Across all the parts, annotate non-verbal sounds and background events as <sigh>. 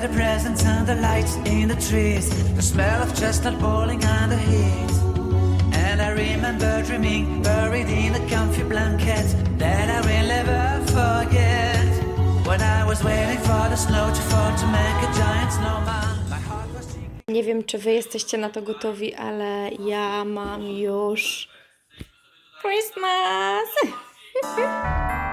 the presents and the lights in the trees, the smell of chestnut boiling heat. And I remember dreaming, buried in a comfy blanket, that I will never forget. When I was waiting for the snow to fall to make a giant snowman. Nie wiem, czy wy jesteście na to gotowi, ale ja mam już Christmas! <laughs>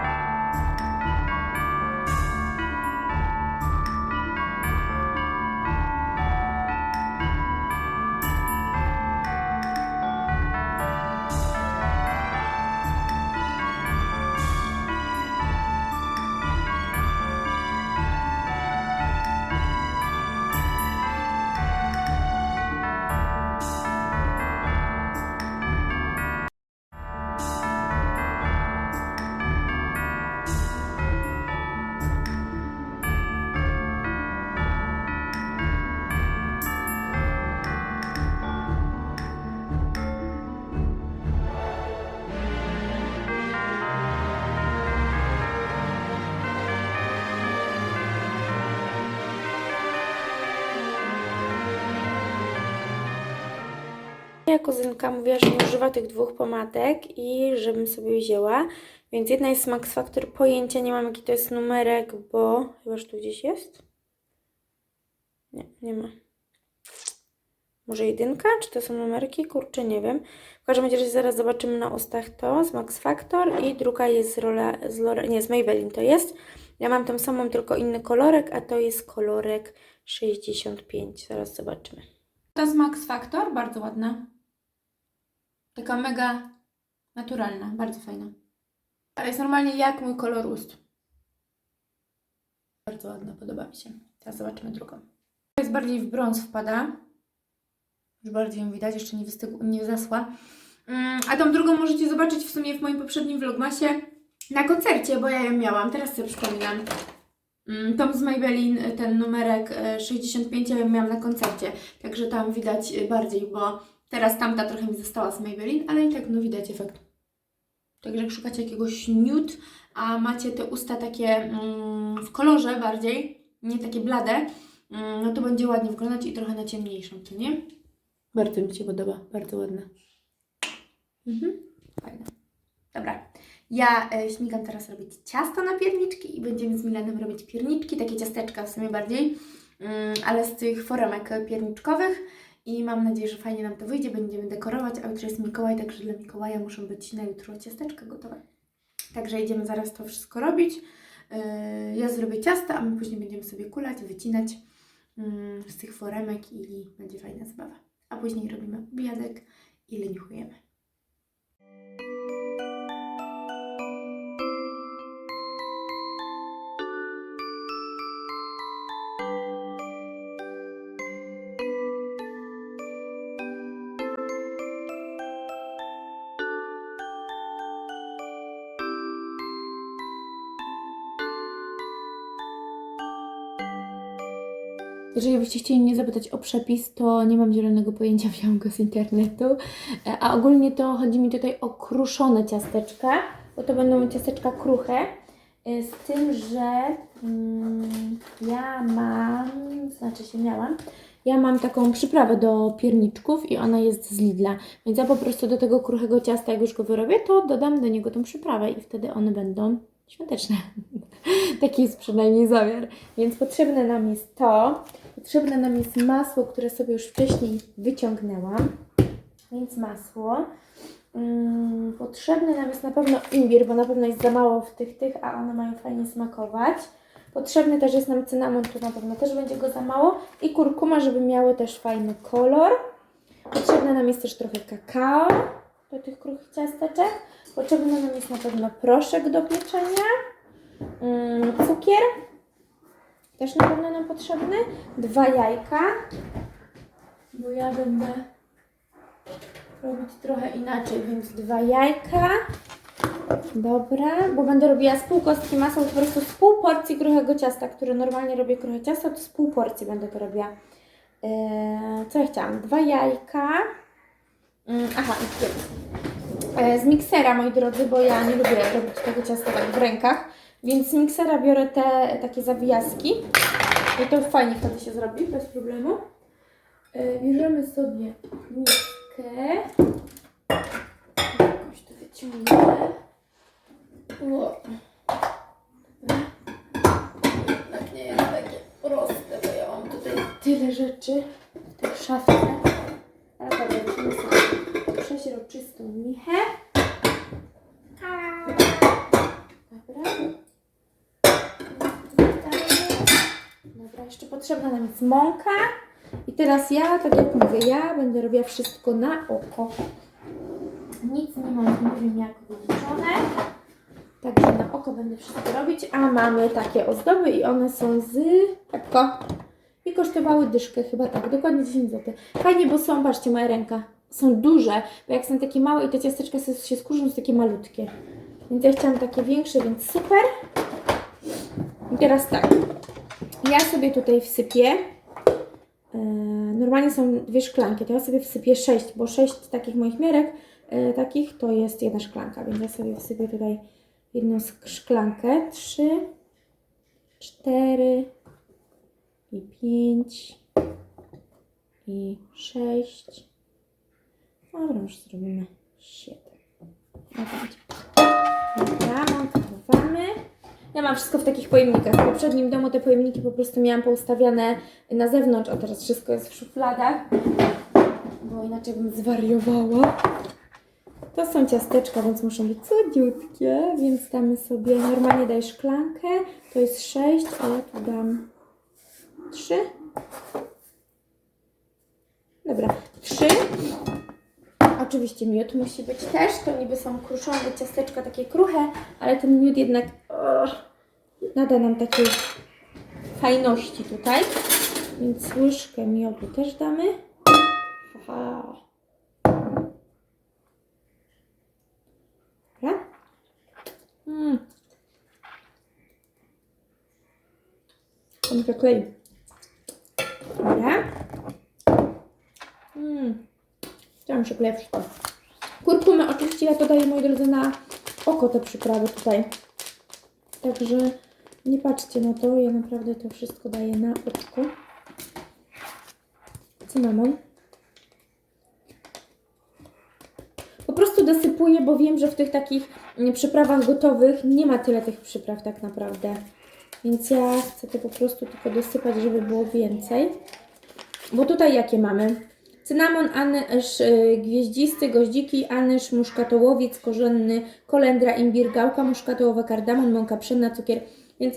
kuzynka mówiła, że nie używa tych dwóch pomadek i żebym sobie wzięła. Więc jedna jest Max Factor, pojęcia nie mam jaki to jest numerek, bo chyba, tu gdzieś jest. Nie, nie ma. Może jedynka? Czy to są numerki? Kurczę, nie wiem. W każdym razie zaraz zobaczymy na ustach to z Max Factor i druga jest z, Rola, z Lore, nie, z Maybelline to jest. Ja mam tą samą, tylko inny kolorek, a to jest kolorek 65. Zaraz zobaczymy. Ta z Max Factor, bardzo ładna. Taka mega naturalna, bardzo fajna. Ale jest normalnie jak mój kolor ust. Bardzo ładna, podoba mi się. Teraz zobaczymy drugą. Jest bardziej w brąz wpada. Już bardziej ją widać, jeszcze nie, wystygł, nie zasła. Mm, a tą drugą możecie zobaczyć w sumie w moim poprzednim vlogmasie na koncercie, bo ja ją miałam. Teraz sobie przypominam. Mm, Tom z Maybelline, ten numerek e, 65 ja ją miałam na koncercie, także tam widać e, bardziej, bo teraz tamta trochę mi została z Maybelline, ale i tak no widać efekt. Także jak szukacie jakiegoś nude, a macie te usta takie mm, w kolorze bardziej, nie takie blade, mm, no to będzie ładnie wyglądać i trochę na ciemniejszą, co nie? Bardzo mi się podoba, bardzo ładna. Mhm, fajna. Dobra, ja e, śmigam teraz robić ciasto na pierniczki i będziemy z Milanem robić pierniczki, takie ciasteczka w sumie bardziej, mm, ale z tych foremek pierniczkowych i mam nadzieję, że fajnie nam to wyjdzie, będziemy dekorować, a jutro jest Mikołaj, także dla Mikołaja muszą być na jutro ciasteczka gotowe. Także idziemy zaraz to wszystko robić. Yy, Ja zrobię ciasta, a my później będziemy sobie kulać, wycinać mm, z tych foremek i będzie fajna zabawa. A później robimy obiadek i leniuchujemy. Jeżeli byście chcieli mnie zapytać o przepis, to nie mam zielonego pojęcia, <laughs> wziąłam go z internetu. E, A ogólnie to chodzi mi tutaj o kruszone ciasteczka, bo to będą ciasteczka kruche. e, Z tym, że mm, ja mam, znaczy się miałam, ja mam taką przyprawę do pierniczków i ona jest z Lidla. Więc ja po prostu do tego kruchego ciasta, jak już go wyrobię, to dodam do niego tą przyprawę i wtedy one będą świąteczne. <laughs> Taki jest przynajmniej zamiar. Więc potrzebne nam jest to. Potrzebne nam jest masło, które sobie już wcześniej wyciągnęłam. Więc masło. Mm, potrzebny nam jest na pewno imbir, bo na pewno jest za mało w tych tych, a one mają fajnie smakować. Potrzebny też jest nam cynamon, tu na pewno też będzie go za mało. I kurkuma, żeby miały też fajny kolor. Potrzebne nam jest też trochę kakao do tych kruchych ciasteczek. Potrzebny nam jest na pewno proszek do pieczenia. Mm, cukier. Też na pewno nam potrzebny. Dwa jajka. Bo ja będę robić trochę inaczej, więc dwa jajka. Dobra, bo będę robiła z pół kostki to po prostu z pół porcji kruchego ciasta, które normalnie robię kruche ciasto, to z pół porcji będę to robiła. Eee, co ja chciałam? Dwa jajka. Mm, aha. E, z miksera, moi drodzy, bo ja nie lubię robić tego ciasta tak w rękach, Więc z miksera biorę te takie zawijaski. I to fajnie wtedy się zrobi, bez problemu. E, Bierzemy sobie miskę. Jakoś to wyciągnę. Dobra. Jednak nie jest takie proste, bo ja mam tutaj tyle rzeczy w tej szafce. Ale dobra, weźmy sobie przeźroczystą michę. Dobra. Dobra, jeszcze potrzebna nam jest mąka. I teraz ja, tak jak mówię, ja będę robiła wszystko na oko. Nic nie mam, nie wiem jak wyliczone. Także na oko będę wszystko robić. A mamy takie ozdoby i one są z Pepko. I kosztowały dyszkę chyba tak, dokładnie 10 zł. Fajnie, bo są, patrzcie, moja ręka. Są duże, bo jak są takie małe i te ciasteczka się- skróżą, są takie malutkie. Więc ja chciałam takie większe, więc super. I teraz tak. Ja sobie tutaj wsypię. e, normalnie są dwie szklanki, to ja sobie wsypię sześć, bo sześć takich moich miarek e, takich to jest jedna szklanka, więc ja sobie wsypię tutaj jedną szklankę. Trzy, cztery i pięć i sześć. Dobra, już zrobimy siedem. No. Mam wszystko w takich pojemnikach. W poprzednim domu te pojemniki po prostu miałam poustawiane na zewnątrz, a teraz wszystko jest w szufladach, bo inaczej bym zwariowała. To są ciasteczka, więc muszą być cudziutkie, więc damy sobie, normalnie daj szklankę, to jest 6, a ja tu dam 3. Dobra, 3. Oczywiście miód musi być też, to niby są kruszone ciasteczka takie kruche, ale ten miód jednak nada nam takiej fajności tutaj. Więc łyżkę miodu też damy. Aha. Dobra. Mm. On to klei. Dobra. Mm. Chciałam się. Kurkumę oczywiście ja to daję, moi drodzy, na oko te przyprawy tutaj. Także nie patrzcie na to, ja naprawdę to wszystko daję na oczko. Cynamon. Po prostu dosypuję, bo wiem, że w tych takich mm, przyprawach gotowych nie ma tyle tych przypraw tak naprawdę. Więc ja chcę to po prostu tylko dosypać, żeby było więcej. Bo tutaj jakie mamy? Cynamon, anyż y, gwieździsty, goździki, anyż, muszkatołowiec korzenny, kolendra, imbir, gałka muszkatołowa, kardamon, mąka pszenna, cukier. Więc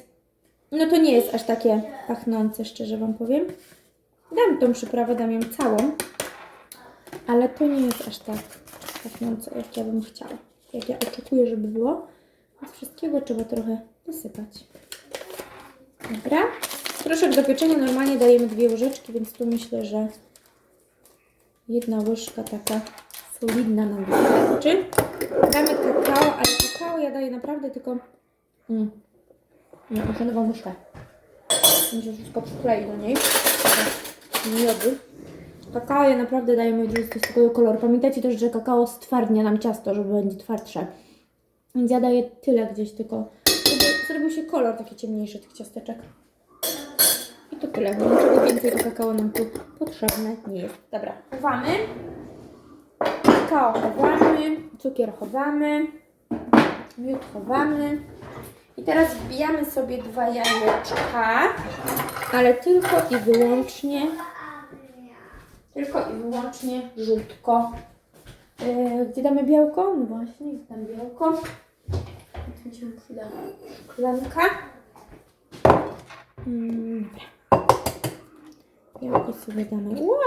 no to nie jest aż takie pachnące, szczerze Wam powiem. Dam tą przyprawę, dam ją całą, ale to nie jest aż tak pachnące, jak ja bym chciała. Jak ja oczekuję, żeby było. Więc wszystkiego trzeba trochę dosypać. Dobra. Proszek do pieczenia normalnie dajemy dwie łyżeczki, więc tu myślę, że jedna łyżka taka solidna nam wystarczy. Damy kakao, ale kakao ja daję naprawdę tylko... Mm. Nie, muszę nową łyżkę. Muszę wszystko przyklei do niej. Miodu. Kakao ja naprawdę daję moi drodzy, to jest tylko kolor. Pamiętajcie też, że kakao stwardnia nam ciasto, żeby będzie twardsze. Więc ja daję tyle gdzieś tylko, żeby zrobił się kolor taki ciemniejszy tych ciasteczek. I to tyle, bo niczego więcej do kakao nam tu potrzebne nie jest. Dobra, chowamy. Kakao chowamy, cukier chowamy, miód chowamy. I teraz wbijamy sobie dwa jajeczka, ale tylko i wyłącznie, tylko i wyłącznie żółtko. Yy, gdzie damy białko? No właśnie, gdzie dam białko? Tu się przyda szklanka. Mm, dobra. Białko sobie damy. Wow,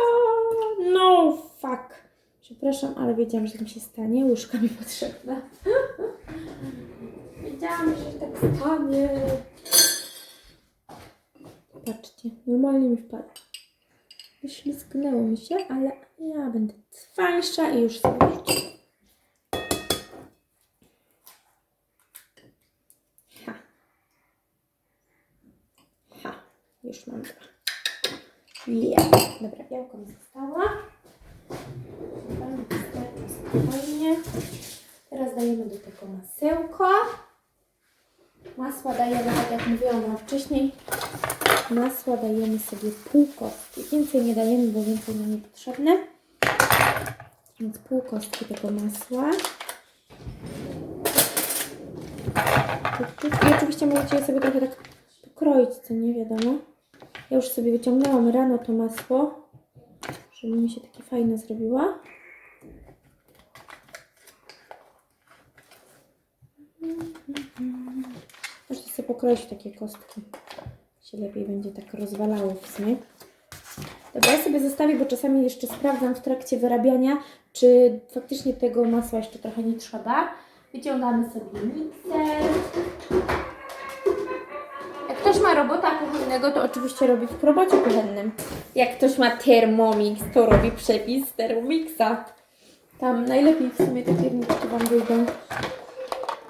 no fuck. Przepraszam, ale wiedziałam, że tak mi się stanie. Łyżka mi potrzebna. Wiedziałam, że tak stanie. Patrzcie, normalnie mi wpadło. Wyślizgnęło mi się, ale ja będę cwańsza i już sobie rzucę. Ha. Ha. Już mam dwa. Yeah. Dobra, białko mi została. Spokojnie. Teraz dajemy do tego masełko. Masła dajemy, tak jak mówiłam Wam wcześniej, masła dajemy sobie pół kostki. Więcej nie dajemy, bo więcej nam niepotrzebne. Więc pół kostki tego masła. I oczywiście możecie je sobie trochę tak pokroić, co nie wiadomo. Ja już sobie wyciągnęłam rano to masło, żeby mi się takie fajne zrobiła. Można sobie pokroić takie kostki. Się lepiej będzie tak rozwalało w sumie. Dobra, ja sobie zostawię, bo czasami jeszcze sprawdzam w trakcie wyrabiania, czy faktycznie tego masła jeszcze trochę nie trzeba. Wyciągamy sobie mikser. Jak ktoś ma robota kuchennego, to oczywiście robi w robocie kuchennym. Jak ktoś ma Thermomix, to robi przepis Thermomixa. Tam najlepiej w sumie te pierniki Wam wyjdą.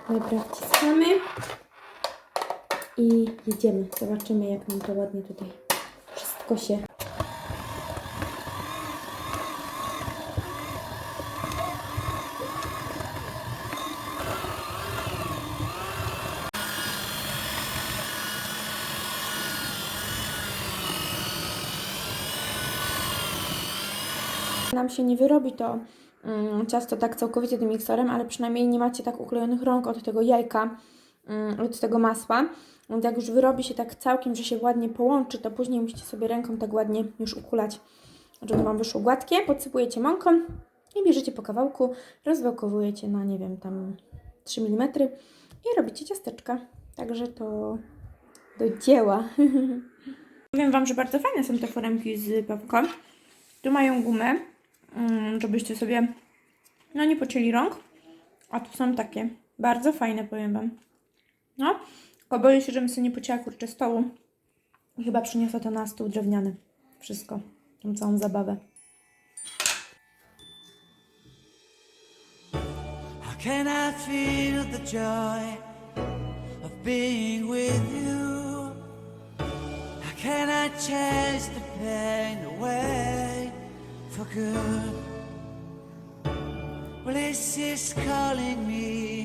Dobra, wciskamy. I jedziemy. Zobaczymy, jak nam to ładnie tutaj wszystko się nam się nie wyrobi to mm, ciasto tak całkowicie tym mikserem, ale przynajmniej nie macie tak uklejonych rąk od tego jajka, mm, od tego masła. Więc jak już wyrobi się tak całkiem, że się ładnie połączy, to później musicie sobie ręką tak ładnie już ukulać, żeby Wam wyszło gładkie. Podsypujecie mąką i bierzecie po kawałku, rozwałkowujecie na, nie wiem, tam 3 mm i robicie ciasteczka. Także to do dzieła. <laughs> Powiem Wam, że bardzo fajne są te foremki z popcorn. Tu mają gumę, mm, żebyście sobie no nie pocięli rąk. A tu są takie. Bardzo fajne, powiem Wam. No, boję się, żebym sobie nie pocięła kurczę stołu. I chyba przyniosę to na stół drewniany. Wszystko. Tą całą zabawę. How can I feel the joy of being with you? How can I chase the pain away for good? Well, this is calling me,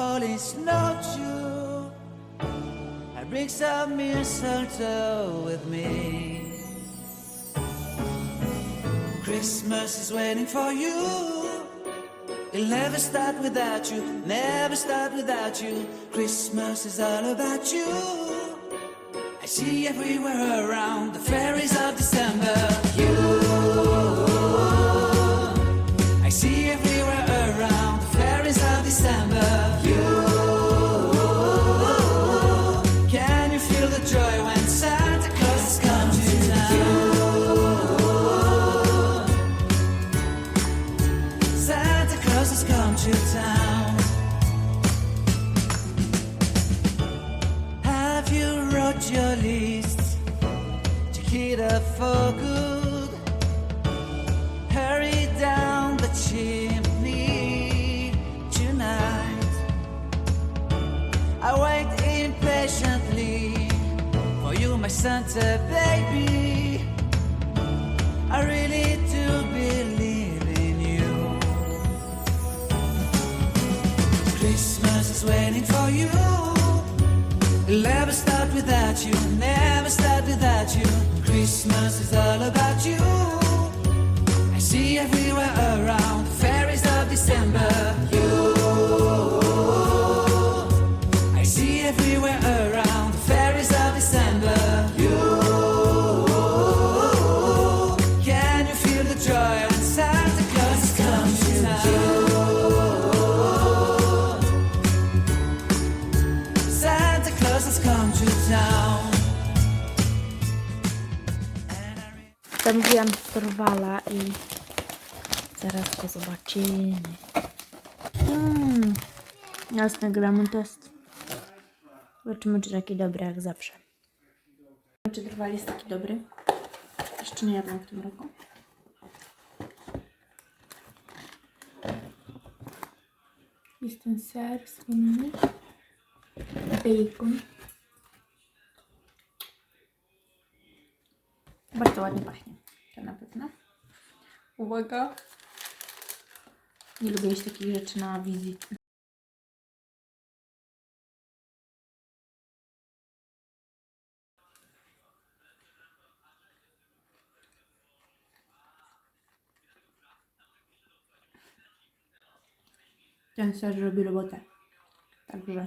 is not true. I bring some mistletoe with me. Christmas is waiting for you. It'll never start without you, never start without you. Christmas is all about you. I see everywhere around the fairies of December. You, up for good? Hurry down the chimney tonight. I wait impatiently for you, my Santa baby. I really do believe in you. Christmas is waiting for you. It'll never start without you, never Zamówiłam Torwala i zaraz go zobaczymy. Mm. Jasne, gramy test. Zobaczymy, czy taki dobry jak zawsze. Czy Torwal jest taki dobry? Jeszcze nie jadłam w tym roku. Jest ten ser słynny. Bacon. Bardzo ładnie pachnie. To na pewno. Uwaga. Nie lubię mieć takich rzeczy na wizji. Ten ser robi robotę. Także